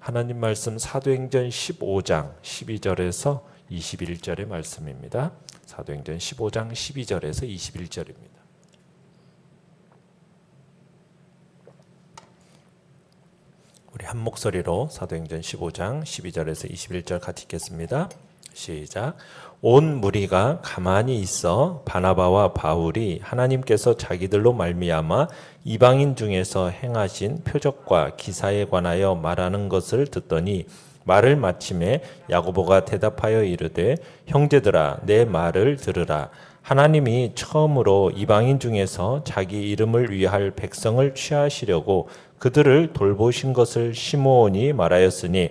하나님 말씀 사도행전 15장 12절에서 21절의 말씀입니다. 사도행전 15장 12절에서 21절입니다. 우리 한 목소리로 사도행전 15장 12절에서 21절 같이 읽겠습니다. 시작. 온 무리가 가만히 있어 바나바와 바울이 하나님께서 자기들로 말미암아 이방인 중에서 행하신 표적과 기사에 관하여 말하는 것을 듣더니 말을 마침에 야고보가 대답하여 이르되 형제들아 내 말을 들으라 하나님이 처음으로 이방인 중에서 자기 이름을 위할 백성을 취하시려고 그들을 돌보신 것을 시므온이 말하였으니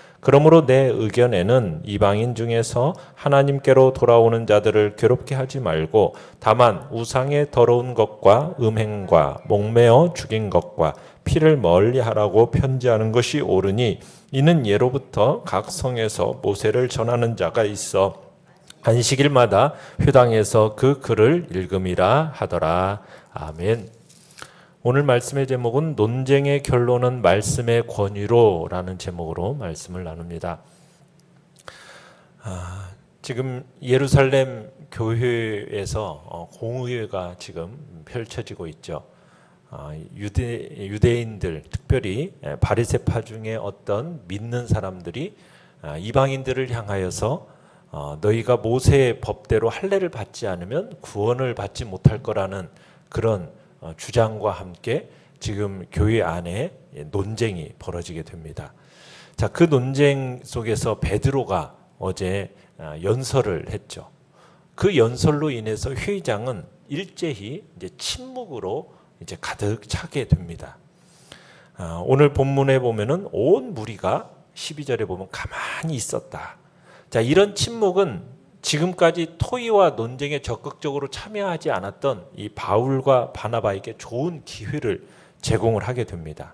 그러므로 내 의견에는 이방인 중에서 하나님께로 돌아오는 자들을 괴롭게 하지 말고 다만 우상의 더러운 것과 음행과 목매어 죽인 것과 피를 멀리 하라고 편지하는 것이 옳으니 이는 예로부터 각 성에서 모세를 전하는 자가 있어 안식일마다 회당에서 그 글을 읽음이라 하더라. 아멘. 오늘 말씀의 제목은 논쟁의 결론은 말씀의 권위로라는 제목으로 말씀을 나눕니다. 아, 지금 예루살렘 교회에서 어, 공의회가 지금 펼쳐지고 있죠. 아, 유대 유대인들 특별히 예, 바리새파 중에 어떤 믿는 사람들이 아, 이방인들을 향하여서 어, 너희가 모세의 법대로 할례를 받지 않으면 구원을 받지 못할 거라는 그런 어, 주장과 함께 지금 교회 안에 논쟁이 벌어지게 됩니다. 자, 그 논쟁 속에서 베드로가 어제 아, 연설을 했죠. 그 연설로 인해서 회의장은 일제히 이제 침묵으로 이제 가득 차게 됩니다. 아, 오늘 본문에 보면은 온 무리가 12절에 보면 가만히 있었다. 자, 이런 침묵은 지금까지 토의와 논쟁에 적극적으로 참여하지 않았던 이 바울과 바나바에게 좋은 기회를 제공을 하게 됩니다.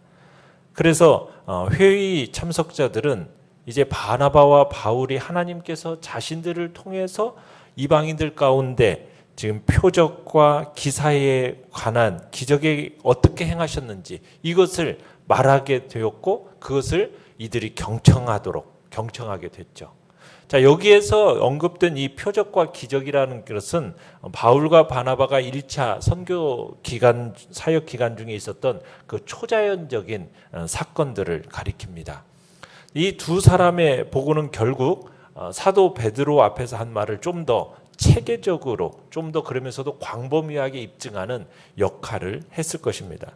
그래서 어, 회의 참석자들은 이제 바나바와 바울이 하나님께서 자신들을 통해서 이방인들 가운데 지금 표적과 기사에 관한 기적에 어떻게 행하셨는지 이것을 말하게 되었고 그것을 이들이 경청하도록 경청하게 됐죠. 자, 여기에서 언급된 이 표적과 기적이라는 것은 바울과 바나바가 1차 선교 기간, 사역 기간 중에 있었던 그 초자연적인 어, 사건들을 가리킵니다. 이 두 사람의 보고는 결국 어, 사도 베드로 앞에서 한 말을 좀 더 체계적으로 좀 더 그러면서도 광범위하게 입증하는 역할을 했을 것입니다.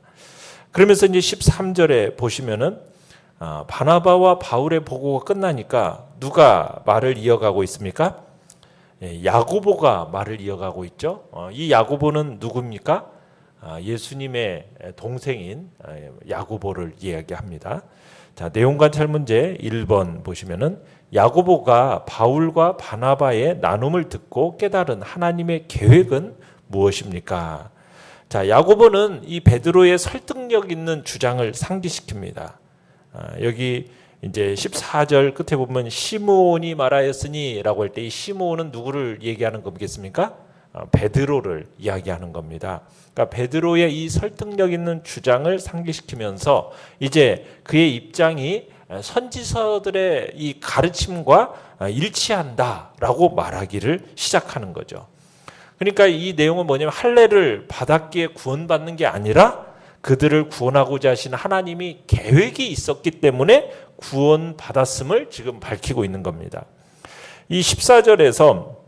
그러면서 이제 13절에 보시면은 아, 바나바와 바울의 보고가 끝나니까 누가 말을 이어가고 있습니까? 예, 야고보가 말을 이어가고 있죠. 어, 이 야고보는 누굽니까? 아, 예수님의 동생인 아, 야고보를 이야기합니다. 자, 내용 관 찰 문제 1번 보시면은 야고보가 바울과 바나바의 나눔을 듣고 깨달은 하나님의 계획은 무엇입니까? 자, 야고보는 이 베드로의 설득력 있는 주장을 상기시킵니다. 아, 여기 이제 14절 끝에 보면 시므온이 말하였으니라고 할 때 이 시므온은 누구를 얘기하는 거겠습니까? 아, 베드로를 이야기하는 겁니다. 그러니까 베드로의 이 설득력 있는 주장을 상기시키면서 이제 그의 입장이 선지서들의 이 가르침과 일치한다라고 말하기를 시작하는 거죠. 그러니까 이 내용은 뭐냐면 할례를 받았기에 구원받는 게 아니라 그들을 구원하고자 하신 하나님이 계획이 있었기 때문에 구원받았음을 지금 밝히고 있는 겁니다. 이 14절에서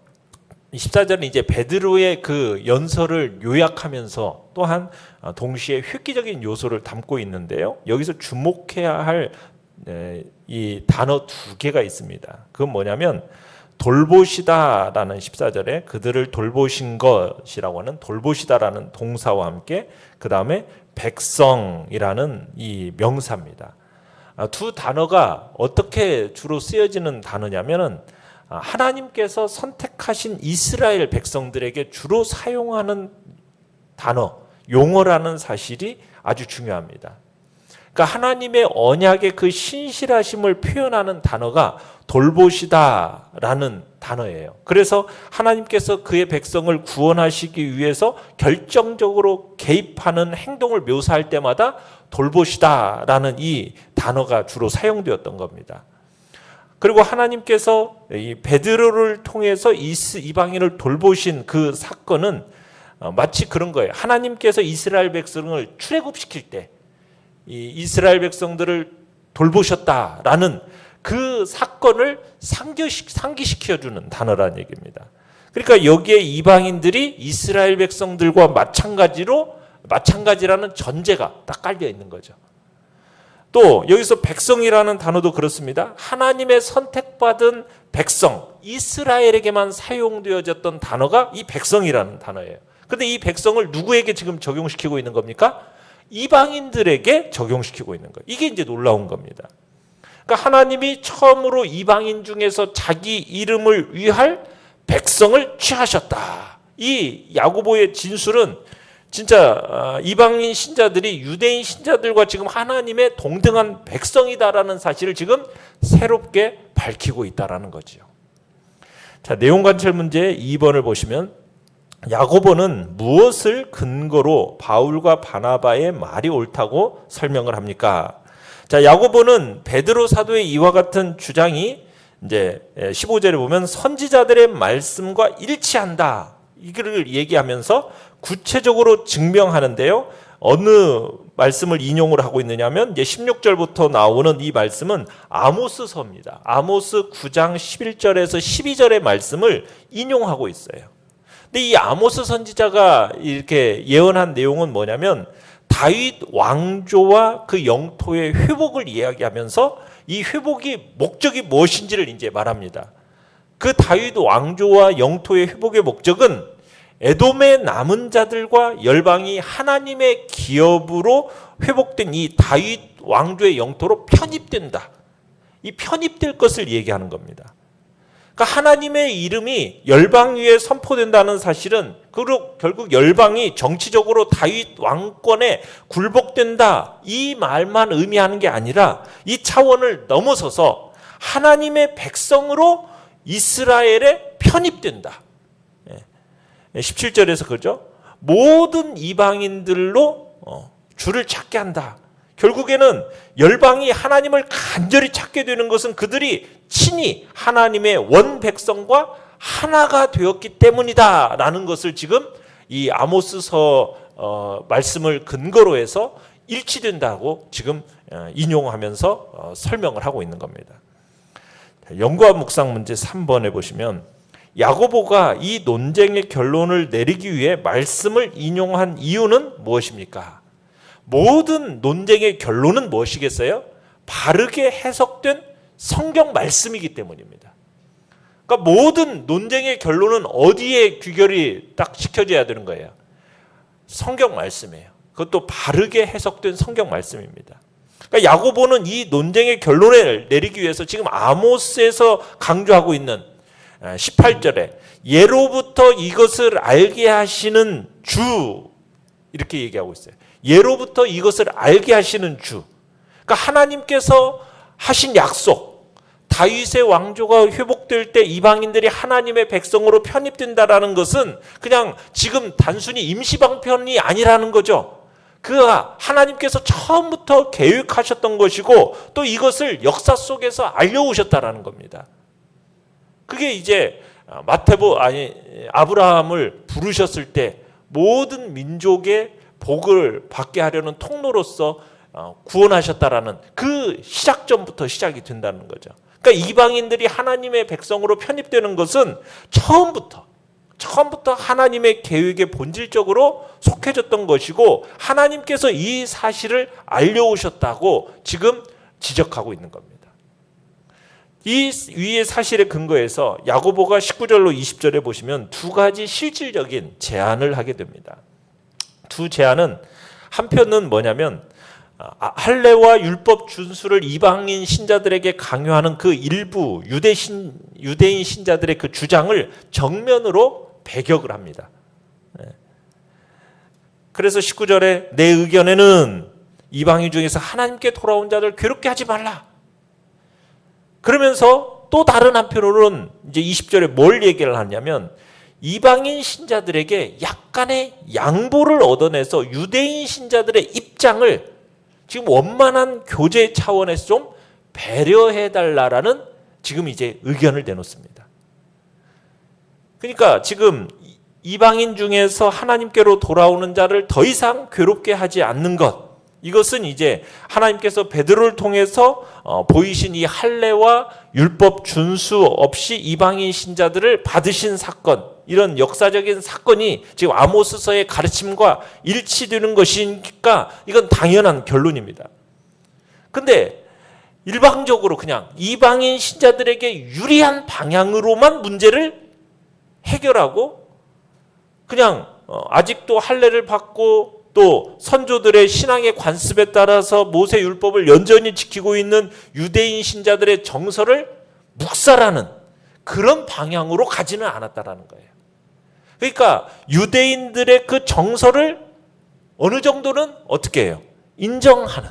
14절은 이제 베드로의 그 연설을 요약하면서 또한 동시에 획기적인 요소를 담고 있는데요. 여기서 주목해야 할 이 단어 두 개가 있습니다. 그건 뭐냐면 돌보시다라는 14절에 그들을 돌보신 것이라고 하는 돌보시다라는 동사와 함께 그 다음에 백성이라는 이 명사입니다. 두 단어가 어떻게 주로 쓰여지는 단어냐면은 아, 하나님께서 선택하신 이스라엘 백성들에게 주로 사용하는 단어, 용어라는 사실이 아주 중요합니다. 그러니까 하나님의 언약의 그 신실하심을 표현하는 단어가 돌보시다라는 단어예요. 그래서 하나님께서 그의 백성을 구원하시기 위해서 결정적으로 개입하는 행동을 묘사할 때마다 돌보시다라는 이 단어가 주로 사용되었던 겁니다. 그리고 하나님께서 이 베드로를 통해서 이스- 이방인을 돌보신 그 사건은 어, 마치 그런 거예요. 하나님께서 이스라엘 백성을 출애굽시킬 때 이 이스라엘 백성들을 돌보셨다라는 그 사건을 상기시, 상기시켜 주는 단어라는 얘기입니다. 그러니까 여기에 이방인들이 이스라엘 백성들과 마찬가지로 마찬가지라는 전제가 딱 깔려 있는 거죠. 또 여기서 백성이라는 단어도 그렇습니다. 하나님의 선택받은 백성 이스라엘에게만 사용되어졌던 단어가 이 백성이라는 단어예요. 근데 이 백성을 누구에게 지금 적용시키고 있는 겁니까? 이방인들에게 적용시키고 있는 거예요. 이게 이제 놀라운 겁니다. 그러니까 하나님이 처음으로 이방인 중에서 자기 이름을 위할 백성을 취하셨다. 이 야고보의 진술은 진짜 아, 이방인 신자들이 유대인 신자들과 지금 하나님의 동등한 백성이다라는 사실을 지금 새롭게 밝히고 있다라는 거지요. 자, 내용 관찰 문제 2번을 보시면 야고보는 무엇을 근거로 바울과 바나바의 말이 옳다고 설명을 합니까? 자, 야고보는 베드로 사도의 이와 같은 주장이 이제 15절에 보면 선지자들의 말씀과 일치한다. 이거를 얘기하면서 구체적으로 증명하는데요. 어느 말씀을 인용을 하고 있느냐면 이제 16절부터 나오는 이 말씀은 아모스서입니다. 아모스 9장 11절에서 12절의 말씀을 인용하고 있어요. 근데 이 아모스 선지자가 이렇게 예언한 내용은 뭐냐면 다윗 왕조와 그 영토의 회복을 이야기하면서 이 회복이 목적이 무엇인지를 이제 말합니다. 그 다윗 왕조와 영토의 회복의 목적은 에돔의 남은 자들과 열방이 하나님의 기업으로 회복된 이 다윗 왕조의 영토로 편입된다. 이 편입될 것을 얘기하는 겁니다. 그러니까 하나님의 이름이 열방 위에 선포된다는 사실은 그리고 결국 열방이 정치적으로 다윗 왕권에 굴복된다 이 말만 의미하는 게 아니라 이 차원을 넘어서서 하나님의 백성으로 이스라엘에 편입된다. 17절에서 그죠? 모든 이방인들로 어, 주를 찾게 한다. 결국에는 열방이 하나님을 간절히 찾게 되는 것은 그들이 친히 하나님의 원 백성과 하나가 되었기 때문이다라는 것을 지금 이 아모스서 어, 말씀을 근거로 해서 일치된다고 지금 어, 인용하면서 어, 설명을 하고 있는 겁니다. 연구와 묵상 문제 3번에 보시면 야고보가 이 논쟁의 결론을 내리기 위해 말씀을 인용한 이유는 무엇입니까? 모든 논쟁의 결론은 무엇이겠어요? 바르게 해석된 성경 말씀이기 때문입니다. 그러니까 모든 논쟁의 결론은 어디에 귀결이 딱 시켜져야 되는 거예요? 성경 말씀이에요. 그것도 바르게 해석된 성경 말씀입니다. 그러니까 야고보는 이 논쟁의 결론을 내리기 위해서 지금 아모스에서 강조하고 있는 18절에 예로부터 이것을 알게 하시는 주 이렇게 얘기하고 있어요. 예로부터 이것을 알게 하시는 주. 그러니까 하나님께서 하신 약속. 다윗의 왕조가 회복될 때 이방인들이 하나님의 백성으로 편입된다라는 것은 그냥 지금 단순히 임시 방편이 아니라는 거죠. 그 하나님께서 처음부터 계획하셨던 것이고 또 이것을 역사 속에서 알려오셨다라는 겁니다. 그게 이제 마태보 아니 아브라함을 부르셨을 때 모든 민족의 복을 받게 하려는 통로로서 어, 구원하셨다라는 그 시작점부터 시작이 된다는 거죠. 그러니까 이방인들이 하나님의 백성으로 편입되는 것은 처음부터 처음부터 하나님의 계획에 본질적으로 속해졌던 것이고 하나님께서 이 사실을 알려오셨다고 지금 지적하고 있는 겁니다. 이 위의 사실에 근거해서 야고보가 19절로 20절에 보시면 두 가지 실질적인 제안을 하게 됩니다. 두 제안은 한편은 뭐냐면 아, 할례와 율법 준수를 이방인 신자들에게 강요하는 그 일부 유대 신 유대인 신자들의 그 주장을 정면으로 배격을 합니다. 예. 그래서 19절에 내 의견에는 이방인 중에서 하나님께 돌아온 자들 괴롭게 하지 말라. 그러면서 또 다른 한편으로는 이제 20절에 뭘 얘기를 하냐면 이방인 신자들에게 약간의 양보를 얻어내서 유대인 신자들의 입장을 지금 원만한 교제 차원에서 좀 배려해 달라라는 지금 이제 의견을 내놓습니다. 그러니까 지금 이방인 중에서 하나님께로 돌아오는 자를 더 이상 괴롭게 하지 않는 것 이것은 이제 하나님께서 베드로를 통해서 어, 보이신 이 할례와 율법 준수 없이 이방인 신자들을 받으신 사건 이런 역사적인 사건이 지금 아모스서의 가르침과 일치되는 것이니까 이건 당연한 결론입니다. 근데 일방적으로 그냥 이방인 신자들에게 유리한 방향으로만 문제를 해결하고 그냥 어, 아직도 할례를 받고 또 선조들의 신앙의 관습에 따라서 모세 율법을 연전히 지키고 있는 유대인 신자들의 정서를 묵살하는 그런 방향으로 가지는 않았다라는 거예요. 그러니까 유대인들의 그 정서를 어느 정도는 어떻게 해요? 인정하는.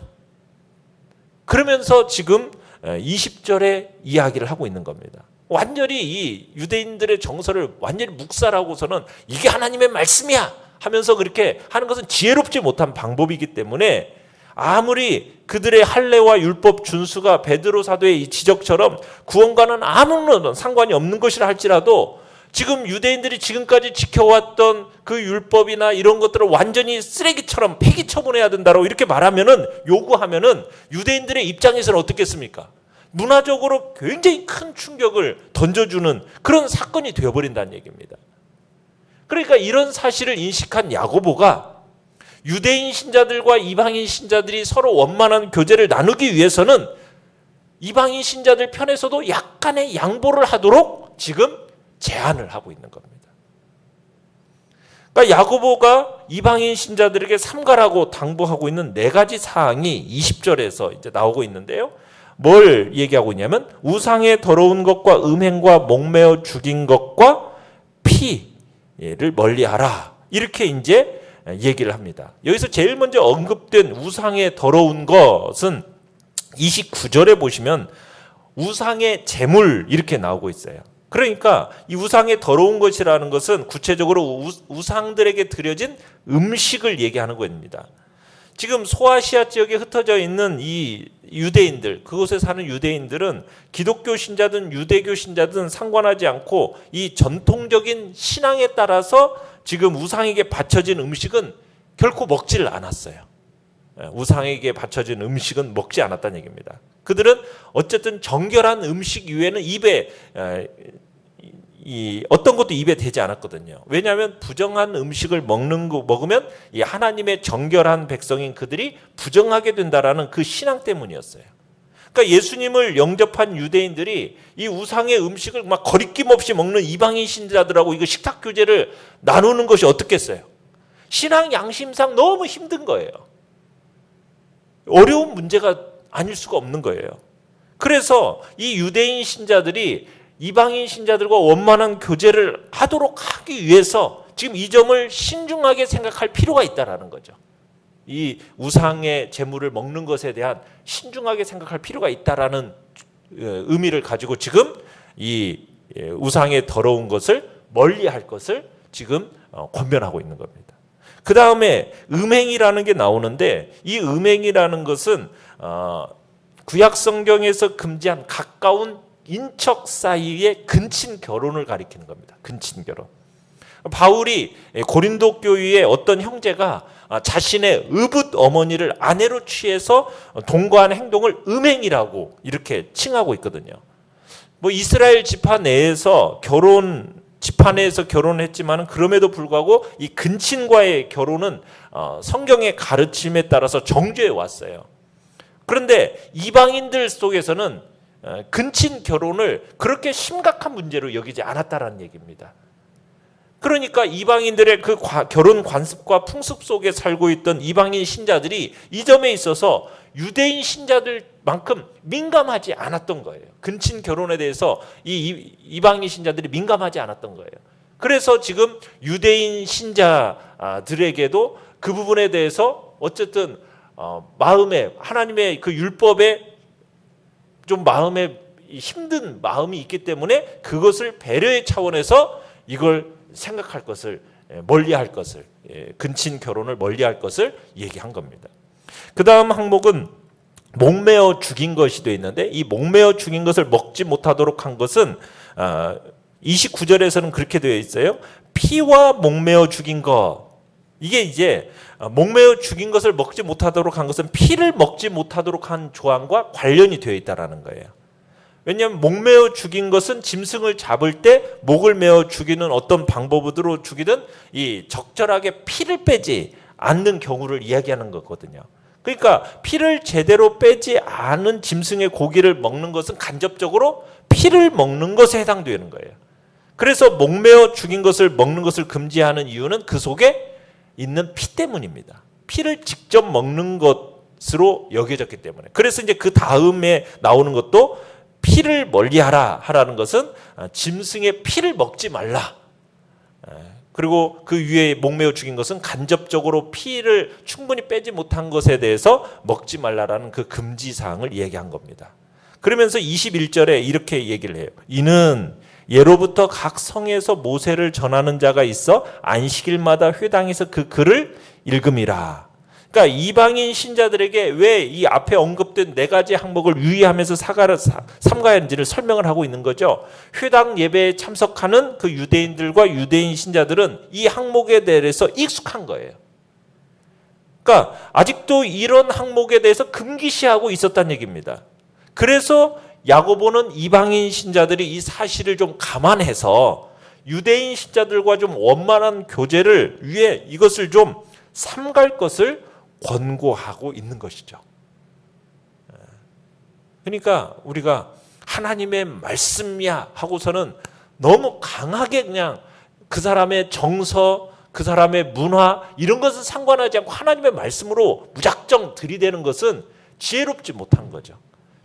그러면서 지금 20절에 이야기를 하고 있는 겁니다. 완전히 이 유대인들의 정서를 완전히 묵살하고서는 이게 하나님의 말씀이야 하면서 그렇게 하는 것은 지혜롭지 못한 방법이기 때문에 아무리 그들의 할례와 율법 준수가 베드로 사도의 이 지적처럼 구원과는 아무런 상관이 없는 것이라 할지라도 지금 유대인들이 지금까지 지켜왔던 그 율법이나 이런 것들을 완전히 쓰레기처럼 폐기 처분해야 된다고 이렇게 말하면은 요구하면은 유대인들의 입장에서는 어떻겠습니까? 문화적으로 굉장히 큰 충격을 던져주는 그런 사건이 되어버린다는 얘기입니다. 그러니까 이런 사실을 인식한 야고보가 유대인 신자들과 이방인 신자들이 서로 원만한 교제를 나누기 위해서는 이방인 신자들 편에서도 약간의 양보를 하도록 지금 제안을 하고 있는 겁니다. 그러니까 야고보가 이방인 신자들에게 삼가라고 당부하고 있는 네 가지 사항이 20절에서 이제 나오고 있는데요. 뭘 얘기하고 있냐면 우상의 더러운 것과 음행과 목매어 죽인 것과 피를 멀리하라. 이렇게 이제 얘기를 합니다. 여기서 제일 먼저 언급된 우상의 더러운 것은 29절에 보시면 우상의 재물 이렇게 나오고 있어요. 그러니까 이 우상의 더러운 것이라는 것은 구체적으로 우상들에게 드려진 음식을 얘기하는 겁니다. 지금 소아시아 지역에 흩어져 있는 이 유대인들, 그곳에 사는 유대인들은 기독교 신자든 유대교 신자든 상관하지 않고 이 전통적인 신앙에 따라서 지금 우상에게 바쳐진 음식은 결코 먹지를 않았어요. 예, 우상에게 바쳐진 음식은 먹지 않았다는 얘기입니다. 그들은 어쨌든 정결한 음식 이외에는 입에 이 어떤 것도 입에 대지 않았거든요. 왜냐하면 부정한 음식을 먹는 거 먹으면 이 하나님의 정결한 백성인 그들이 부정하게 된다라는 그 신앙 때문이었어요. 그러니까 예수님을 영접한 유대인들이 이 우상의 음식을 막 거리낌 없이 먹는 이방인 신자들하고 이거 식탁 교제를 나누는 것이 어떻겠어요? 신앙 양심상 너무 힘든 거예요. 어려운 문제가 아닐 수가 없는 거예요. 그래서 이 유대인 신자들이 이방인 신자들과 원만한 교제를 하도록 하기 위해서 지금 이 점을 신중하게 생각할 필요가 있다라는 거죠. 이 우상의 재물을 먹는 것에 대한 신중하게 생각할 필요가 있다라는 어, 의미를 가지고 지금 이 예, 우상의 더러운 것을 멀리 할 것을 지금 어, 권면하고 있는 겁니다. 그 다음에 음행이라는 게 나오는데 이 음행이라는 것은 어, 구약 성경에서 금지한 가까운 인척 사이의 근친 결혼을 가리키는 겁니다. 근친 결혼. 바울이 고린도 교회의 어떤 형제가 자신의 의붓 어머니를 아내로 취해서 동거한 행동을 음행이라고 이렇게 칭하고 있거든요. 뭐 이스라엘 지파 내에서 결혼 내에서 결혼했지만 그럼에도 불구하고 이 근친과의 결혼은 어, 성경의 가르침에 따라서 정죄해 왔어요. 그런데 이방인들 속에서는 어, 근친 결혼을 그렇게 심각한 문제로 여기지 않았다라는 얘기입니다. 그러니까 이방인들의 그 과- 결혼 관습과 풍습 속에 살고 있던 이방인 신자들이 이 점에 있어서 유대인 신자들 만큼 민감하지 않았던 거예요. 근친 결혼에 대해서 이 이- 이방인 신자들이 민감하지 않았던 거예요. 그래서 지금 유대인 신자들에게도 그 부분에 대해서 어쨌든 어, 마음에 하나님의 그 율법에 좀 마음에 힘든 마음이 있기 때문에 그것을 배려의 차원에서 이걸 생각할 것을 예, 멀리할 것을 예, 근친 결혼을 멀리할 것을 얘기한 겁니다. 그 다음 항목은 목매어 죽인 것이 되어 있는데 이 목매어 죽인 것을 먹지 못하도록 한 것은 아, 29절에서는 그렇게 되어 있어요. 피와 목매어 죽인 것 이게 이제 어, 목매어 죽인 것을 먹지 못하도록 한 것은 피를 먹지 못하도록 한 조항과 관련이 되어 있다라는 거예요. 왜냐하면 목매어 죽인 것은 짐승을 잡을 때 목을 매어 죽이는 어떤 방법으로 죽이든 이 적절하게 피를 빼지 않는 경우를 이야기하는 거거든요. 그러니까 피를 제대로 빼지 않은 짐승의 고기를 먹는 것은 간접적으로 피를 먹는 것에 해당되는 거예요. 그래서 목매어 죽인 것을 먹는 것을 금지하는 이유는 그 속에 있는 피 때문입니다. 피를 직접 먹는 것으로 여겨졌기 때문에. 그래서 이제 그 다음에 나오는 것도 피를 멀리하라 하라는 것은 아, 짐승의 피를 먹지 말라. 에, 그리고 그 위에 목매어 죽인 것은 간접적으로 피를 충분히 빼지 못한 것에 대해서 먹지 말라라는 그 금지 사항을 이야기한 겁니다. 그러면서 21절에 이렇게 얘기를 해요. 이는 예로부터 각 성에서 모세를 전하는 자가 있어 안식일마다 회당에서 그 글을 읽음이라. 그러니까 이방인 신자들에게 왜 이 앞에 언급된 네 가지 항목을 유의하면서 사가를 사- 삼가야 하는지를 설명을 하고 있는 거죠. 회당 예배에 참석하는 그 유대인들과 유대인 신자들은 이 항목에 대해서 익숙한 거예요. 그러니까 아직도 이런 항목에 대해서 금기시하고 있었다는 얘기입니다. 그래서 야고보는 이방인 신자들이 이 사실을 좀 감안해서 유대인 신자들과 좀 원만한 교제를 위해 이것을 좀 삼갈 것을 권고하고 있는 것이죠. 예. 그러니까 우리가 하나님의 말씀이야 하고서는 너무 강하게 그냥 그 사람의 정서, 그 사람의 문화 이런 것은 상관하지 않고 하나님의 말씀으로 무작정 들이대는 것은 지혜롭지 못한 거죠.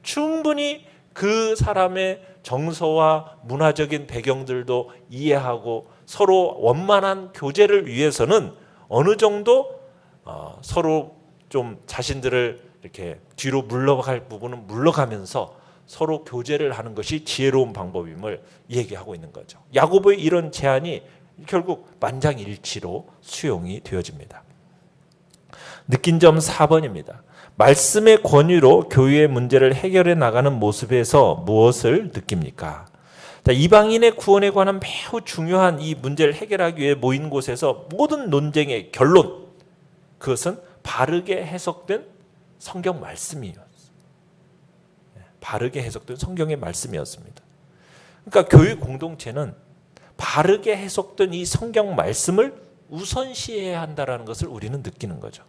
충분히 그 사람의 정서와 문화적인 배경들도 이해하고 서로 원만한 교제를 위해서는 어느 정도 어, 서로 좀 자신들을 이렇게 뒤로 물러갈 부분은 물러가면서 서로 교제를 하는 것이 지혜로운 방법임을 얘기하고 있는 거죠. 야고보의 이런 제안이 결국 만장일치로 수용이 되어집니다. 느낀 점 4번입니다. 말씀의 권위로 교회의 문제를 해결해 나가는 모습에서 무엇을 느낍니까? 자, 이방인의 구원에 관한 매우 중요한 이 문제를 해결하기 위해 모인 곳에서 모든 논쟁의 결론 그것은 바르게 해석된 성경 말씀이었어요. 네, 바르게 해석된 성경의 말씀이었습니다. 그러니까 교회 공동체는 바르게 해석된 이 성경 말씀을 우선시해야 한다라는 것을 우리는 느끼는 거죠.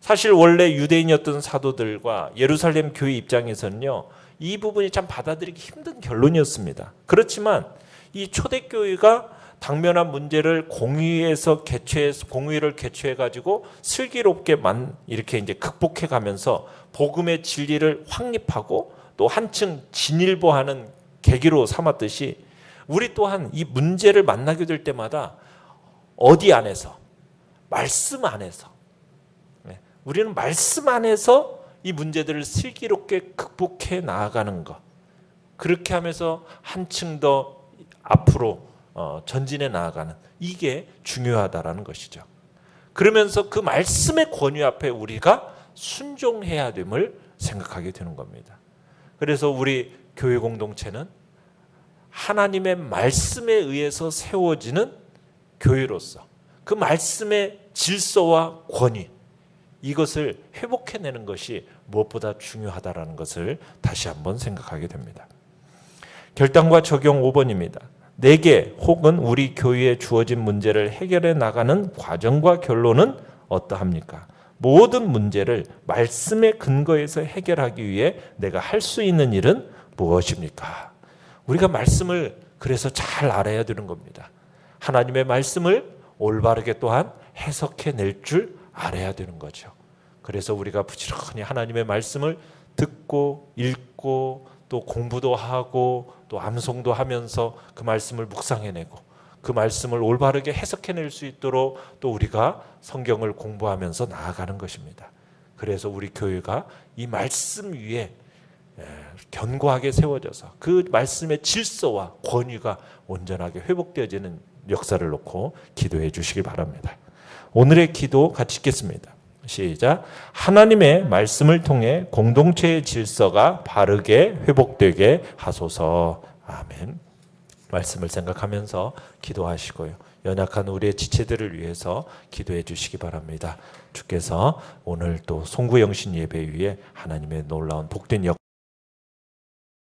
사실 원래 유대인이었던 사도들과 예루살렘 교회 입장에서는요. 이 부분이 참 받아들이기 힘든 결론이었습니다. 그렇지만 이 초대교회가 당면한 문제를 공의에서 개최 공의를 개최해 가지고 슬기롭게만 이렇게 이제 극복해 가면서 복음의 진리를 확립하고 또 한층 진일보하는 계기로 삼았듯이 우리 또한 이 문제를 만나게 될 때마다 어디 안에서 말씀 안에서 네, 우리는 말씀 안에서 이 문제들을 슬기롭게 극복해 나아가는 것 그렇게 하면서 한층 더 앞으로 어, 전진해 나아가는 이게 중요하다라는 것이죠. 그러면서 그 말씀의 권위 앞에 우리가 순종해야 됨을 생각하게 되는 겁니다. 그래서 우리 교회 공동체는 하나님의 말씀에 의해서 세워지는 교회로서 그 말씀의 질서와 권위 이것을 회복해내는 것이 무엇보다 중요하다라는 것을 다시 한번 생각하게 됩니다. 결단과 적용 5번입니다. 내게 혹은 우리 교회에 주어진 문제를 해결해 나가는 과정과 결론은 어떠합니까? 모든 문제를 말씀의 근거에서 해결하기 위해 내가 할 수 있는 일은 무엇입니까? 우리가 말씀을 그래서 잘 알아야 되는 겁니다. 하나님의 말씀을 올바르게 또한 해석해 낼 줄 알아야 되는 거죠. 그래서 우리가 부지런히 하나님의 말씀을 듣고 읽고 또 공부도 하고 또 암송도 하면서 그 말씀을 묵상해내고 그 말씀을 올바르게 해석해낼 수 있도록 또 우리가 성경을 공부하면서 나아가는 것입니다. 그래서 우리 교회가 이 말씀 위에 예, 견고하게 세워져서 그 말씀의 질서와 권위가 온전하게 회복되어지는 역사를 놓고 기도해 주시기 바랍니다. 오늘의 기도 같이 읽겠습니다. 시작. 하나님의 말씀을 통해 공동체의 질서가 바르게 회복되게 하소서. 아멘. 말씀을 생각하면서 기도하시고요. 연약한 우리의 지체들을 위해서 기도해 주시기 바랍니다. 주께서 오늘 또 송구영신 예배 위에 하나님의 놀라운 복된 역